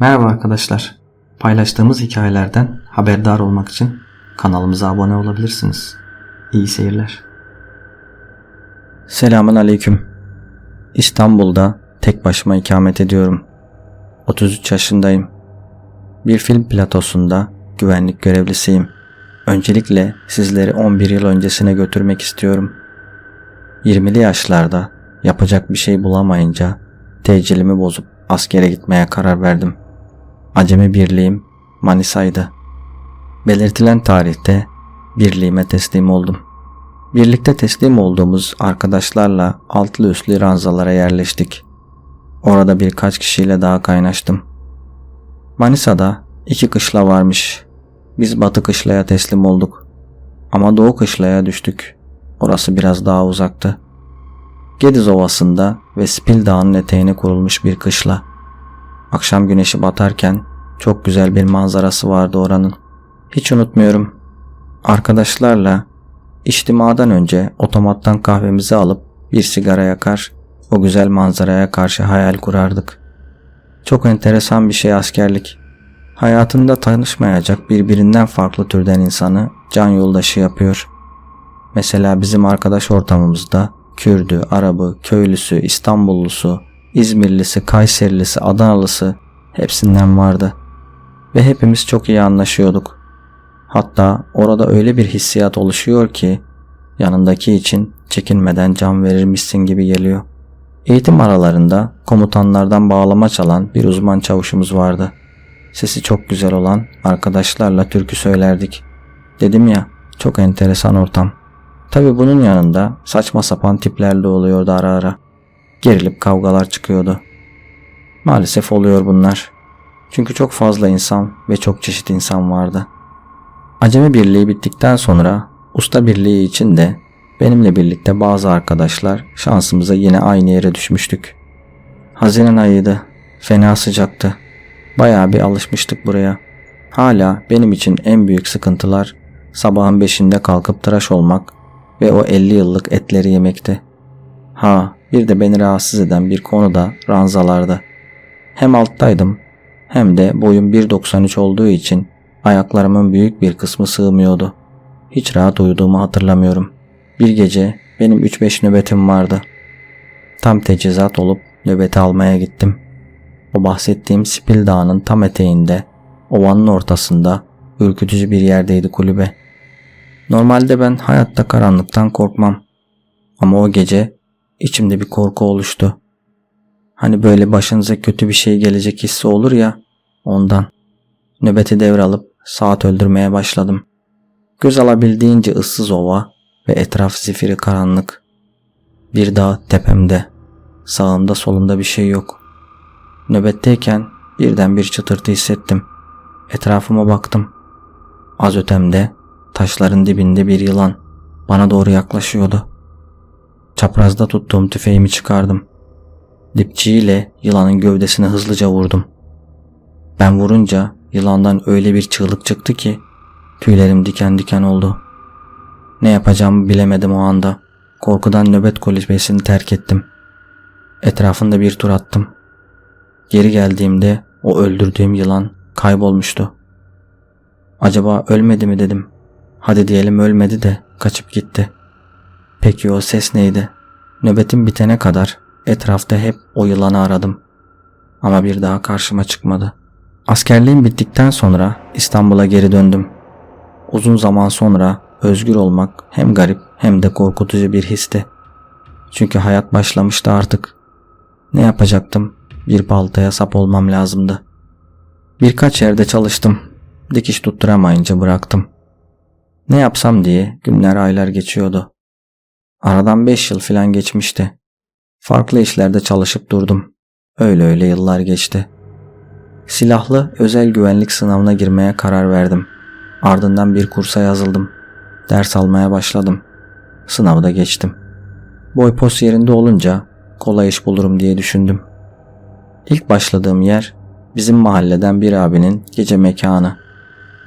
Merhaba arkadaşlar. Paylaştığımız hikayelerden haberdar olmak için kanalımıza abone olabilirsiniz. İyi seyirler. Selamun aleyküm. İstanbul'da tek başıma ikamet ediyorum. 33 yaşındayım. Bir film platosunda güvenlik görevlisiyim. Öncelikle sizleri 11 yıl öncesine götürmek istiyorum. 20'li yaşlarda yapacak bir şey bulamayınca tecilimi bozup askere gitmeye karar verdim. Acemi birliğim Manisa'ydı. Belirtilen tarihte birliğime teslim oldum. Birlikte teslim olduğumuz arkadaşlarla altlı üstlü ranzalara yerleştik. Orada birkaç kişiyle daha kaynaştım. Manisa'da iki kışla varmış. Biz batı kışlaya teslim olduk. Ama doğu kışlaya düştük. Orası biraz daha uzaktı. Gediz Ovası'nda ve Spil Dağı'nın eteğine kurulmuş bir kışla. Akşam güneşi batarken çok güzel bir manzarası vardı oranın. Hiç unutmuyorum. Arkadaşlarla içtimadan önce otomattan kahvemizi alıp bir sigara yakar, o güzel manzaraya karşı hayal kurardık. Çok enteresan bir şey askerlik. Hayatında tanışmayacak birbirinden farklı türden insanı can yoldaşı yapıyor. Mesela bizim arkadaş ortamımızda Kürdü, Arabı, köylüsü, İstanbullusu, İzmirlisi, Kayserilisi, Adanalısı hepsinden vardı. Ve hepimiz çok iyi anlaşıyorduk. Hatta orada öyle bir hissiyat oluşuyor ki yanındaki için çekinmeden can verirmişsin gibi geliyor. Eğitim aralarında komutanlardan bağlama çalan bir uzman çavuşumuz vardı. Sesi çok güzel olan arkadaşlarla türkü söylerdik. Dedim ya çok enteresan ortam. Tabi bunun yanında saçma sapan tipler de oluyordu ara ara. Gerilip kavgalar çıkıyordu. Maalesef oluyor bunlar. Çünkü çok fazla insan ve çok çeşit insan vardı. Acemi birliği bittikten sonra usta birliği için de benimle birlikte bazı arkadaşlar şansımıza yine aynı yere düşmüştük. Haziran ayıydı. Fena sıcaktı. Bayağı bir alışmıştık buraya. Hala benim için en büyük sıkıntılar sabahın beşinde kalkıp tıraş olmak ve o 50 yıllık etleri yemekti. Ha bir de beni rahatsız eden bir konu da ranzalarda. Hem alttaydım hem de boyum 1.93 olduğu için ayaklarımın büyük bir kısmı sığmıyordu. Hiç rahat uyuduğumu hatırlamıyorum. Bir gece benim 3-5 nöbetim vardı. Tam tecizat olup nöbeti almaya gittim. O bahsettiğim Spil Dağı'nın tam eteğinde, ovanın ortasında ürkütücü bir yerdeydi kulübe. Normalde ben hayatta karanlıktan korkmam. Ama o gece içimde bir korku oluştu. Hani böyle başınıza kötü bir şey gelecek hissi olur ya ondan. Nöbeti devralıp saat öldürmeye başladım. Göz alabildiğince ıssız ova ve etraf zifiri karanlık. Bir dağ tepemde. Sağımda solumda bir şey yok. Nöbetteyken birden bir çıtırtı hissettim. Etrafıma baktım. Az ötemde taşların dibinde bir yılan bana doğru yaklaşıyordu. Çaprazda tuttuğum tüfeğimi çıkardım. Dipçiyle yılanın gövdesine hızlıca vurdum. Ben vurunca yılandan öyle bir çığlık çıktı ki tüylerim diken diken oldu. Ne yapacağımı bilemedim o anda. Korkudan nöbet kulübesini terk ettim. Etrafında bir tur attım. Geri geldiğimde o öldürdüğüm yılan kaybolmuştu. Acaba ölmedi mi dedim. Hadi diyelim ölmedi de kaçıp gitti. Peki o ses neydi? Nöbetim bitene kadar etrafta hep o yılanı aradım. Ama bir daha karşıma çıkmadı. Askerliğim bittikten sonra İstanbul'a geri döndüm. Uzun zaman sonra özgür olmak hem garip hem de korkutucu bir histi. Çünkü hayat başlamıştı artık. Ne yapacaktım? Bir baltaya sap olmam lazımdı. Birkaç yerde çalıştım. Dikiş tutturamayınca bıraktım. Ne yapsam diye günler aylar geçiyordu. Aradan 5 yıl filan geçmişti. Farklı işlerde çalışıp durdum. Öyle öyle yıllar geçti. Silahlı özel güvenlik sınavına girmeye karar verdim. Ardından bir kursa yazıldım. Ders almaya başladım. Sınavı da geçtim. Boy pos yerinde olunca kolay iş bulurum diye düşündüm. İlk başladığım yer bizim mahalleden bir abinin gece mekanı.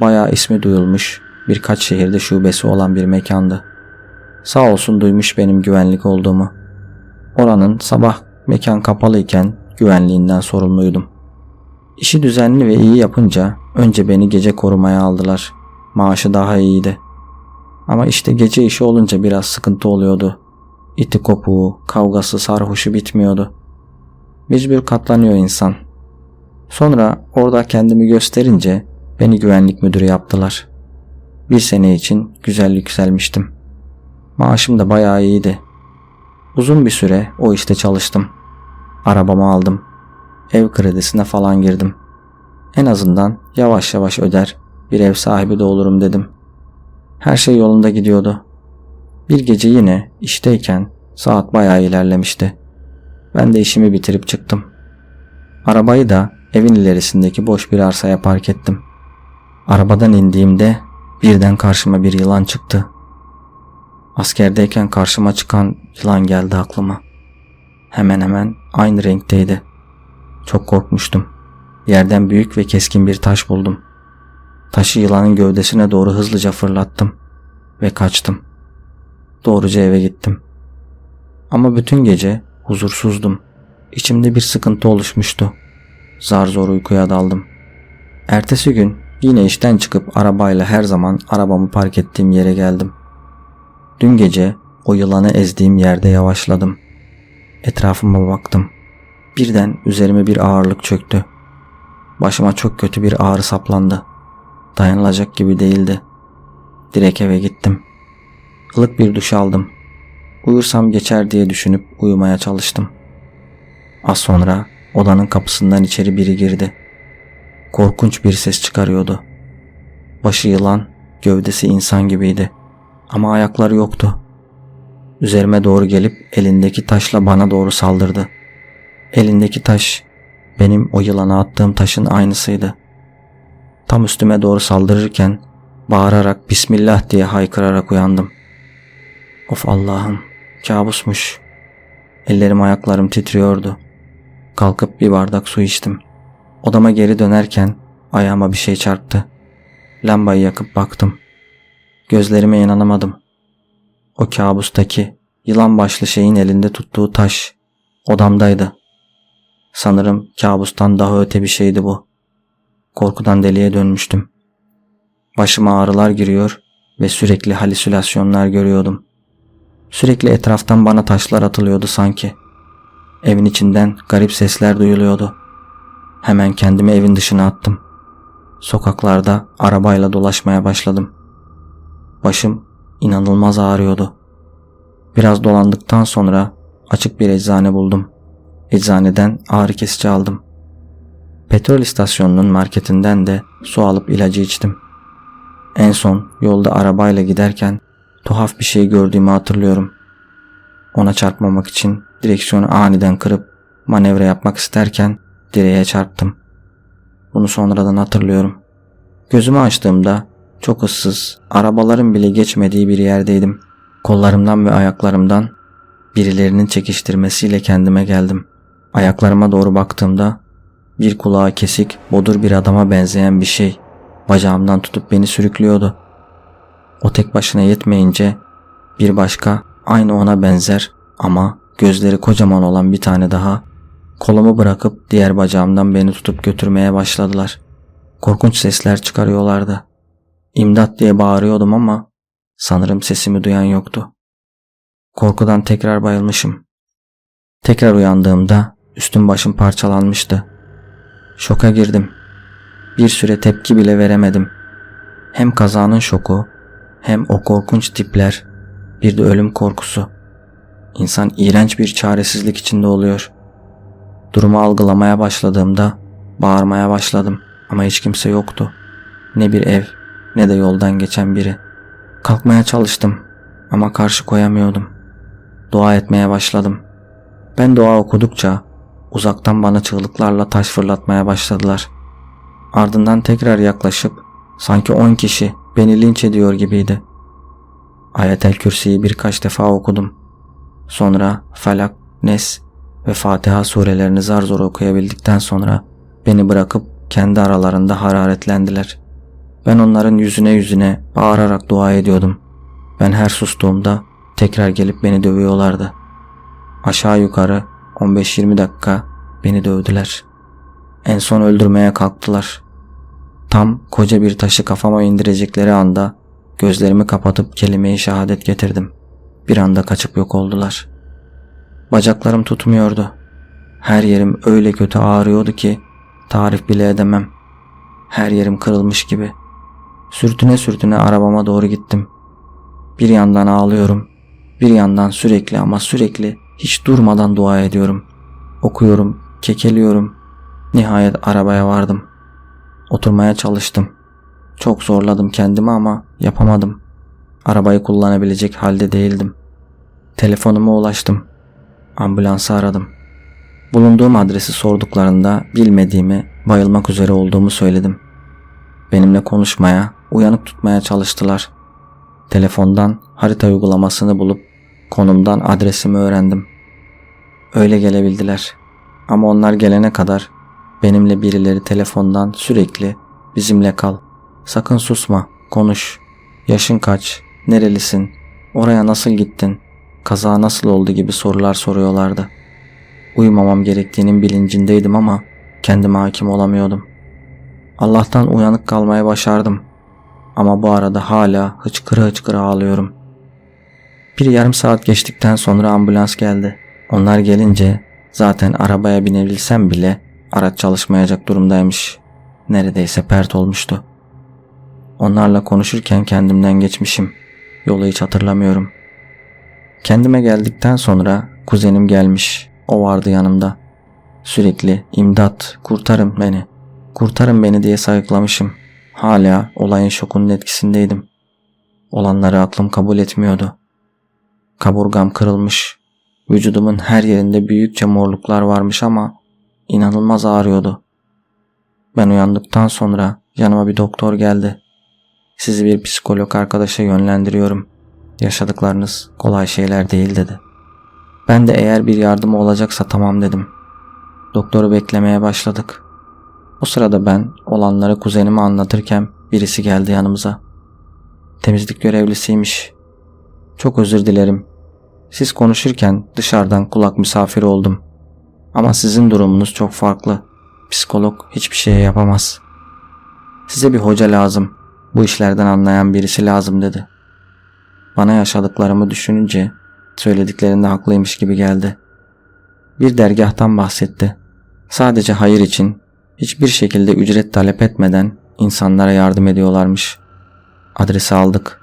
Bayağı ismi duyulmuş, birkaç şehirde şubesi olan bir mekandı. Sağ olsun duymuş benim güvenlik olduğumu. Oranın sabah mekan kapalı iken güvenliğinden sorumluydum. İşi düzenli ve iyi yapınca önce beni gece korumaya aldılar. Maaşı daha iyiydi. Ama işte gece işi olunca biraz sıkıntı oluyordu. İti kopuğu, kavgası, sarhoşu bitmiyordu. Mecbur katlanıyor insan. Sonra orada kendimi gösterince beni güvenlik müdürü yaptılar. Bir sene için güzel yükselmiştim. Maaşım da bayağı iyiydi. Uzun bir süre o işte çalıştım. Arabamı aldım. Ev kredisine falan girdim. En azından yavaş yavaş öder bir ev sahibi de olurum dedim. Her şey yolunda gidiyordu. Bir gece yine işteyken saat bayağı ilerlemişti. Ben de işimi bitirip çıktım. Arabayı da evin ilerisindeki boş bir arsaya park ettim. Arabadan indiğimde birden karşıma bir yılan çıktı. Askerdeyken karşıma çıkan yılan geldi aklıma. Hemen hemen aynı renkteydi. Çok korkmuştum. Yerden büyük ve keskin bir taş buldum. Taşı yılanın gövdesine doğru hızlıca fırlattım ve kaçtım. Doğruca eve gittim. Ama bütün gece huzursuzdum. İçimde bir sıkıntı oluşmuştu. Zar zor uykuya daldım. Ertesi gün yine işten çıkıp arabayla her zaman arabamı park ettiğim yere geldim. Dün gece o yılanı ezdiğim yerde yavaşladım. Etrafıma baktım. Birden üzerime bir ağırlık çöktü. Başıma çok kötü bir ağrı saplandı. Dayanılacak gibi değildi. Direkt eve gittim. Ilık bir duş aldım. Uyursam geçer diye düşünüp uyumaya çalıştım. Az sonra odanın kapısından içeri biri girdi. Korkunç bir ses çıkarıyordu. Başı yılan, gövdesi insan gibiydi. Ama ayakları yoktu. Üzerime doğru gelip elindeki taşla bana doğru saldırdı. Elindeki taş benim o yılana attığım taşın aynısıydı. Tam üstüme doğru saldırırken bağırarak Bismillah diye haykırarak uyandım. Of Allah'ım kabusmuş. Ellerim ayaklarım titriyordu. Kalkıp bir bardak su içtim. Odama geri dönerken ayağıma bir şey çarptı. Lambayı yakıp baktım. Gözlerime inanamadım. O kabustaki yılan başlı şeyin elinde tuttuğu taş odamdaydı. Sanırım kabustan daha öte bir şeydi bu. Korkudan deliye dönmüştüm. Başıma ağrılar giriyor ve sürekli halüsinasyonlar görüyordum. Sürekli etraftan bana taşlar atılıyordu sanki. Evin içinden garip sesler duyuluyordu. Hemen kendimi evin dışına attım. Sokaklarda arabayla dolaşmaya başladım. Başım inanılmaz ağrıyordu. Biraz dolandıktan sonra açık bir eczane buldum. Eczaneden ağrı kesici aldım. Petrol istasyonunun marketinden de su alıp ilacı içtim. En son yolda arabayla giderken tuhaf bir şey gördüğümü hatırlıyorum. Ona çarpmamak için direksiyonu aniden kırıp manevra yapmak isterken direğe çarptım. Bunu sonradan hatırlıyorum. Gözümü açtığımda çok ıssız, arabaların bile geçmediği bir yerdeydim. Kollarımdan ve ayaklarımdan birilerinin çekiştirmesiyle kendime geldim. Ayaklarıma doğru baktığımda bir kulağı kesik, bodur bir adama benzeyen bir şey bacağımdan tutup beni sürüklüyordu. O tek başına yetmeyince bir başka aynı ona benzer ama gözleri kocaman olan bir tane daha kolumu bırakıp diğer bacağımdan beni tutup götürmeye başladılar. Korkunç sesler çıkarıyorlardı. İmdat diye bağırıyordum ama sanırım sesimi duyan yoktu. Korkudan tekrar bayılmışım. Tekrar uyandığımda üstüm başım parçalanmıştı. Şoka girdim. Bir süre tepki bile veremedim. Hem kazanın şoku hem o korkunç tipler bir de ölüm korkusu. İnsan iğrenç bir çaresizlik içinde oluyor. Durumu algılamaya başladığımda bağırmaya başladım ama hiç kimse yoktu. Ne bir ev ne de yoldan geçen biri. Kalkmaya çalıştım ama karşı koyamıyordum. Dua etmeye başladım. Ben dua okudukça uzaktan bana çığlıklarla taş fırlatmaya başladılar. Ardından tekrar yaklaşıp sanki on kişi beni linç ediyor gibiydi. Ayetel Kürsi'yi birkaç defa okudum. Sonra Felak, Nes ve Fatiha surelerini zar zor okuyabildikten sonra beni bırakıp kendi aralarında hararetlendiler. Ben onların yüzüne yüzüne bağırarak dua ediyordum. Ben her sustuğumda tekrar gelip beni dövüyorlardı. Aşağı yukarı 15-20 dakika beni dövdüler. En son öldürmeye kalktılar. Tam koca bir taşı kafama indirecekleri anda gözlerimi kapatıp kelimeyi şehadet getirdim. Bir anda kaçıp yok oldular. Bacaklarım tutmuyordu. Her yerim öyle kötü ağrıyordu ki tarif bile edemem. Her yerim kırılmış gibi. Sürtüne sürtüne arabama doğru gittim. Bir yandan ağlıyorum. Bir yandan sürekli ama sürekli hiç durmadan dua ediyorum. Okuyorum, kekeliyorum. Nihayet arabaya vardım. Oturmaya çalıştım. Çok zorladım kendimi ama yapamadım. Arabayı kullanabilecek halde değildim. Telefonuma ulaştım. Ambulansı aradım. Bulunduğum adresi sorduklarında bilmediğimi, bayılmak üzere olduğumu söyledim. Benimle konuşmaya, uyanık tutmaya çalıştılar. Telefondan harita uygulamasını bulup konumdan adresimi öğrendim. Öyle gelebildiler. Ama onlar gelene kadar benimle birileri telefondan sürekli bizimle kal. Sakın susma, konuş. Yaşın kaç? Nerelisin? Oraya nasıl gittin? Kaza nasıl oldu gibi sorular soruyorlardı. Uyumamam gerektiğinin bilincindeydim ama kendime hakim olamıyordum. Allah'tan uyanık kalmaya başardım. Ama bu arada hala hıçkıra hıçkıra ağlıyorum. Bir yarım saat geçtikten sonra ambulans geldi. Onlar gelince zaten arabaya binebilsem bile araç çalışmayacak durumdaymış. Neredeyse pert olmuştu. Onlarla konuşurken kendimden geçmişim. Yolu hiç hatırlamıyorum. Kendime geldikten sonra kuzenim gelmiş. O vardı yanımda. Sürekli imdat, kurtarın beni, kurtarın beni diye sayıklamışım. Hala olayın şokunun etkisindeydim. Olanları aklım kabul etmiyordu. Kaburgam kırılmış. Vücudumun her yerinde büyükçe morluklar varmış ama inanılmaz ağrıyordu. Ben uyandıktan sonra yanıma bir doktor geldi. Sizi bir psikolog arkadaşa yönlendiriyorum. Yaşadıklarınız kolay şeyler değil dedi. Ben de eğer bir yardım olacaksa tamam dedim. Doktoru beklemeye başladık. O sırada ben olanları kuzenime anlatırken birisi geldi yanımıza. Temizlik görevlisiymiş. Çok özür dilerim. Siz konuşurken dışarıdan kulak misafiri oldum. Ama sizin durumunuz çok farklı. Psikolog hiçbir şeye yapamaz. Size bir hoca lazım. Bu işlerden anlayan birisi lazım dedi. Bana yaşadıklarımı düşününce söylediklerinde haklıymış gibi geldi. Bir dergahtan bahsetti. Sadece hayır için hiçbir şekilde ücret talep etmeden insanlara yardım ediyorlarmış. Adresi aldık.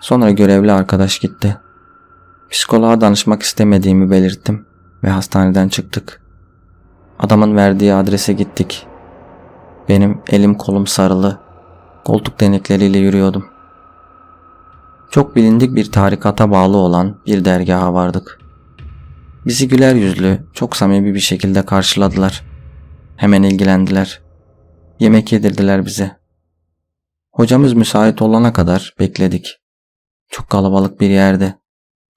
Sonra görevli arkadaş gitti. Psikoloğa danışmak istemediğimi belirttim ve hastaneden çıktık. Adamın verdiği adrese gittik. Benim elim kolum sarılı, koltuk denikleriyle yürüyordum. Çok bilindik bir tarikata bağlı olan bir dergaha vardık. Bizi güler yüzlü, çok samimi bir şekilde karşıladılar. Hemen ilgilendiler. Yemek yedirdiler bize. Hocamız müsait olana kadar bekledik. Çok kalabalık bir yerde.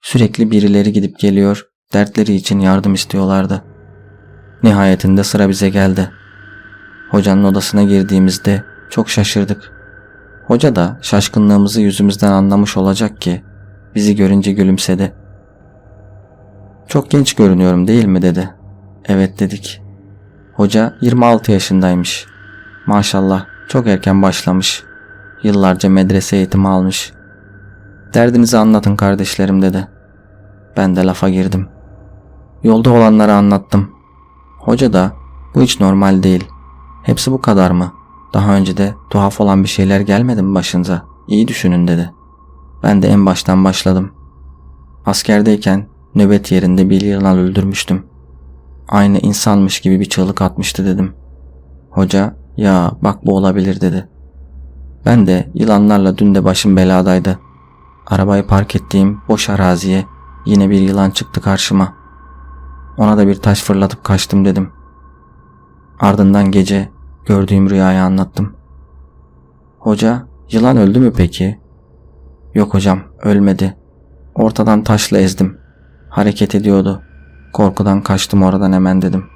Sürekli birileri gidip geliyor, dertleri için yardım istiyorlardı. Nihayetinde sıra bize geldi. Hocanın odasına girdiğimizde çok şaşırdık. Hoca da şaşkınlığımızı yüzümüzden anlamış olacak ki bizi görünce gülümsedi. Çok genç görünüyorum değil mi dedi. Evet dedik. Hoca 26 yaşındaymış. Maşallah çok erken başlamış. Yıllarca medrese eğitimi almış. Derdinizi anlatın kardeşlerim dedi. Ben de lafa girdim. Yolda olanları anlattım. Hoca da bu hiç normal değil. Hepsi bu kadar mı? Daha önce de tuhaf olan bir şeyler gelmedi mi başınıza? İyi düşünün dedi. Ben de en baştan başladım. Askerdeyken nöbet yerinde bir yılan öldürmüştüm. Aynı insanmış gibi bir çığlık atmıştı dedim. Hoca ya bak bu olabilir dedi. Ben de yılanlarla dün de başım beladaydı. Arabayı park ettiğim boş araziye yine bir yılan çıktı karşıma. Ona da bir taş fırlatıp kaçtım dedim. Ardından gece gördüğüm rüyayı anlattım. Hoca, yılan öldü mü peki? Yok hocam, ölmedi. Ortadan taşla ezdim. Hareket ediyordu. Korkudan kaçtım oradan hemen dedim.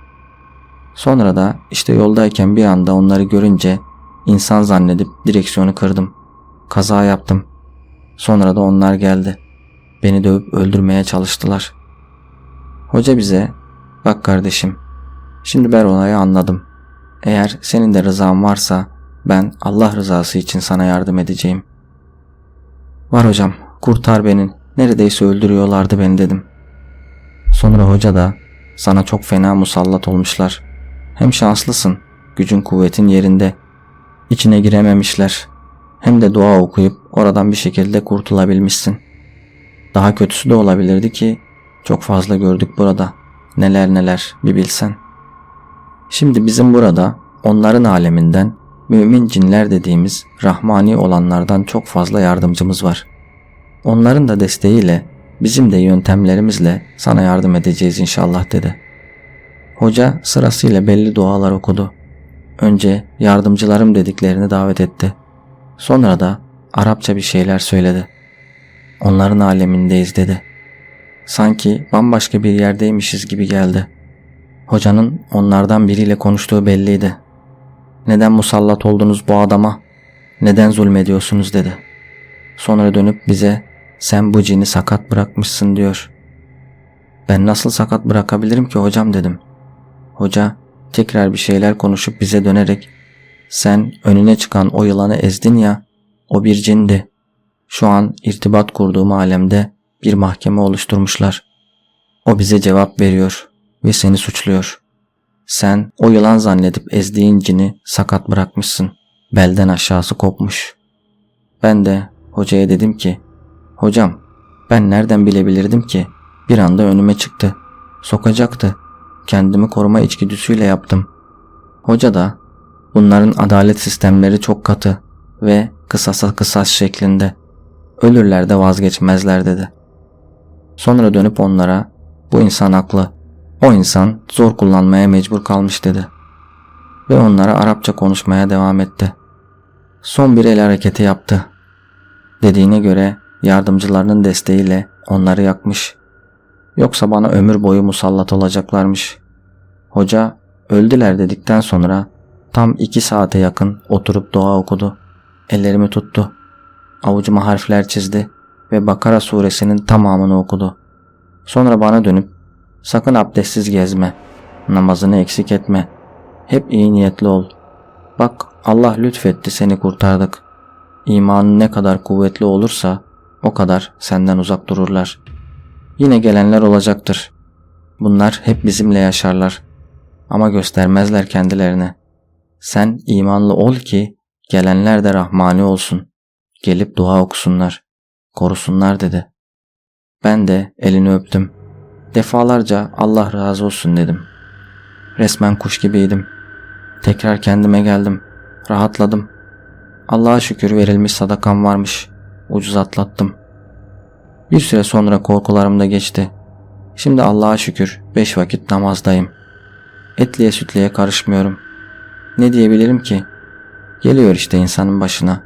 Sonra da işte yoldayken bir anda onları görünce insan zannedip direksiyonu kırdım. Kaza yaptım. Sonra da onlar geldi. Beni dövüp öldürmeye çalıştılar. Hoca bize, bak kardeşim, şimdi ben olayı anladım. Eğer senin de rızan varsa ben Allah rızası için sana yardım edeceğim. Var hocam kurtar beni neredeyse öldürüyorlardı beni dedim. Sonra hoca da sana çok fena musallat olmuşlar. Hem şanslısın gücün kuvvetin yerinde. İçine girememişler. Hem de dua okuyup oradan bir şekilde kurtulabilmişsin. Daha kötüsü de olabilirdi ki çok fazla gördük burada. Neler neler bir bilsen. Şimdi bizim burada onların aleminden mümin cinler dediğimiz rahmani olanlardan çok fazla yardımcımız var. Onların da desteğiyle bizim de yöntemlerimizle sana yardım edeceğiz inşallah dedi. Hoca sırasıyla belli dualar okudu. Önce yardımcılarım dediklerini davet etti. Sonra da Arapça bir şeyler söyledi. Onların alemindeyiz dedi. Sanki bambaşka bir yerdeymişiz gibi geldi. Hocanın onlardan biriyle konuştuğu belliydi. Neden musallat oldunuz bu adama? Neden zulmediyorsunuz dedi. Sonra dönüp bize sen bu cini sakat bırakmışsın diyor. Ben nasıl sakat bırakabilirim ki hocam dedim. Hoca tekrar bir şeyler konuşup bize dönerek sen önüne çıkan o yılanı ezdin ya o bir cindi. Şu an irtibat kurduğum alemde bir mahkeme oluşturmuşlar. O bize cevap veriyor ve seni suçluyor. Sen o yılan zannedip ezdiğin cini sakat bırakmışsın. Belden aşağısı kopmuş. Ben de hocaya dedim ki, hocam ben nereden bilebilirdim ki? Bir anda önüme çıktı. Sokacaktı. Kendimi koruma içgüdüsüyle yaptım. Hoca da bunların adalet sistemleri çok katı ve kısasa kısas şeklinde. Ölürler de vazgeçmezler dedi. Sonra dönüp onlara bu insan haklı. O insan zor kullanmaya mecbur kalmış dedi. Ve onlara Arapça konuşmaya devam etti. Son bir el hareketi yaptı. Dediğine göre yardımcılarının desteğiyle onları yakmış. Yoksa bana ömür boyu musallat olacaklarmış. Hoca öldüler dedikten sonra tam iki saate yakın oturup dua okudu. Ellerimi tuttu. Avucuma harfler çizdi ve Bakara suresinin tamamını okudu. Sonra bana dönüp sakın abdestsiz gezme, namazını eksik etme, hep iyi niyetli ol. Bak Allah lütfetti seni kurtardık. İmanın ne kadar kuvvetli olursa o kadar senden uzak dururlar. Yine gelenler olacaktır. Bunlar hep bizimle yaşarlar. Ama göstermezler kendilerine. Sen imanlı ol ki gelenler de rahmani olsun. Gelip dua okusunlar. Korusunlar dedi. Ben de elini öptüm. Defalarca Allah razı olsun dedim. Resmen kuş gibiydim. Tekrar kendime geldim. Rahatladım. Allah'a şükür verilmiş sadakam varmış. Ucuz atlattım. Bir süre sonra korkularım da geçti. Şimdi Allah'a şükür beş vakit namazdayım. Etliye sütliye karışmıyorum. Ne diyebilirim ki? Geliyor işte insanın başına.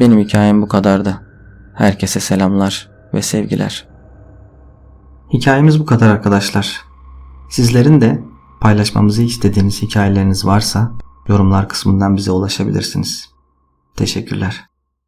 Benim hikayem bu kadardı. Herkese selamlar ve sevgiler. Hikayemiz bu kadar arkadaşlar. Sizlerin de paylaşmamızı istediğiniz hikayeleriniz varsa yorumlar kısmından bize ulaşabilirsiniz. Teşekkürler.